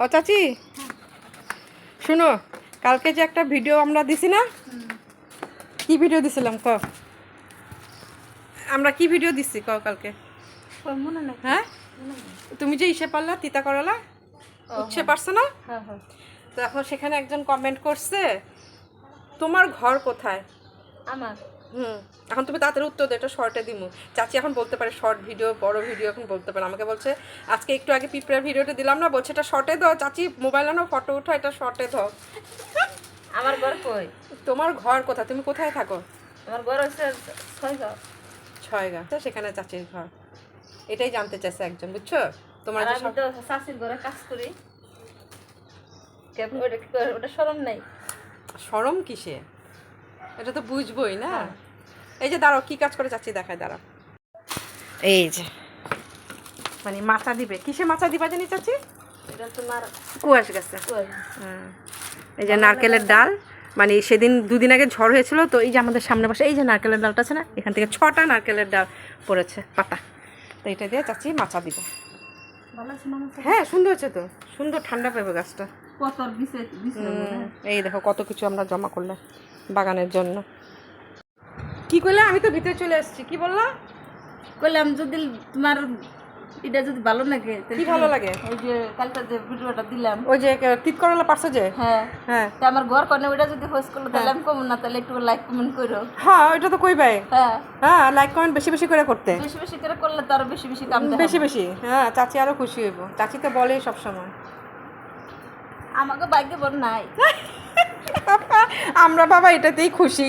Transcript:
ও চাচি? শুনো কালকে যে একটা ভিডিও আমরা দিছি না? কি ভিডিও দিছিলাম ক? আমরা কি ভিডিও দিছি ক কালকে? হ্যাঁ? তুমি যে ইসে পারলা তিতা করলা উচ্ছে পারছ না? হ্যাঁ হ্যাঁ। তো এখন সেখানে একজন কমেন্ট করছে তোমার ঘর কোথায়? আমার? হুম এখন তুমি তাড়াতাড়ি উত্তর দে এটা শর্টে দিমু। চাচি এখন বলতে পারে শর্ট ভিডিও বড় ভিডিও এখন বলতে পারে আমাকে বলছে আজকে একটু আগে পিঁপড়ার ভিডিওটা দিলাম না বলছে এটা শর্টে দাও চাচি মোবাইল আনো ফটো উঠো এটা শর্টে দাও। আমার ঘর কই? তোমার ঘর কোথায়? তুমি কোথায় থাকো? আমার ঘর হচ্ছে ছয় ঘর ছয় গা সেখানে চাচির ঘর। এটাই জানতে চাইছে একজন বুঝছ? তোমার আমি তো শাশির ঘরে কাজ করি। কেমন ওটা? ওটা সরম নাই। সরম কিসে? এটা তো বুঝবোই না। হ্যাঁ। এই যে দাঁড়াও কি কাজ করে চাচ্ছি দেখায় দাঁড়াও। এই যে। মানে মাচা দিবে। কিসে মাচা দিবা জানি চাচি? এটা তোমার কুয়াশ গেছে? হ্যাঁ। এই যে নারকেলের ডাল। মানে সেদিন দুদিন আগে ঝড় হয়েছিল তো এই যে আমাদের সামনে বসে এই যে নারকেলের ডালটা আছে না এখান থেকে ছটা নারকেলের ডাল পড়েছে পাতা। তো এটা দিয়ে চাচি মাচা দিবে। হ্যাঁ সুন্দর হচ্ছে তো। সুন্দর ঠান্ডা পাবে গাছটা। কত বিছে এই দেখো কত কিছু আমরা জমা করলাম বাগানের জন্য। কি করলে আমি তো ভিতরে চলে আসছি। কি বললা? কইলাম যদি তোমার এটা যদি ভালো লাগে কি ভালো লাগে? ওই যে কালকে যে ভিডিওটা দিলাম। ওই যে তিত করলা পারছ যে? হ্যাঁ। হ্যাঁ। তা আমার ঘর কনে ওইটা যদি হোস্ট করল তাহলে আমি কম না তাহলে একটু লাইক কমেন্ট করো। হ্যাঁ ওইটা তো কইবাই। হ্যাঁ। হ্যাঁ লাইক কমেন্ট বেশি বেশি করে করতে। বেশি বেশি করে করলে তো আরও বেশি বেশি কাম বেশি বেশি হ্যাঁ চাচি আরও খুশি হইব। চাচি তো বলেই সবসময়। আমাকে বাইকে বল নাই। আমরা বাবা এটাতেই খুশি।